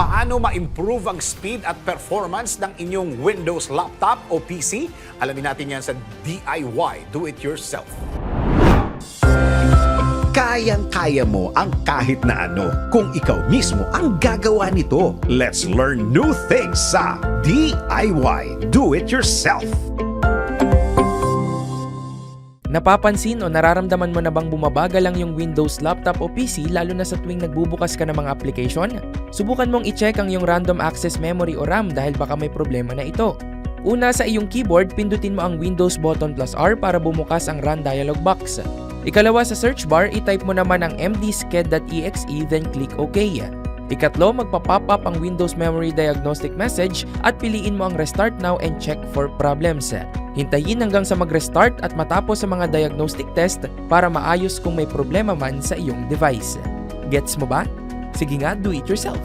Paano ma-improve ang speed at performance ng inyong Windows laptop o PC? Alamin natin yan sa DIY, Do It Yourself. Kayang-kaya mo ang kahit na ano kung ikaw mismo ang gagawa nito. Let's learn new things sa DIY Do It Yourself. Napapansin o nararamdaman mo na bang bumabagal lang yung Windows laptop o PC lalo na sa tuwing nagbubukas ka ng mga application? Subukan mong i-check ang iyong random access memory o RAM dahil baka may problema na ito. Una sa iyong keyboard, pindutin mo ang Windows button plus R para bumukas ang Run dialog box. Ikalawa sa search bar, itype mo naman ang mdsked.exe then click OK. Ikatlo, magpa-pop up ang Windows Memory Diagnostic message at piliin mo ang Restart Now and check for problems. Hintayin hanggang sa mag-restart at matapos sa mga diagnostic test para maayos kung may problema man sa iyong device. Gets mo ba? Sige nga, do it yourself.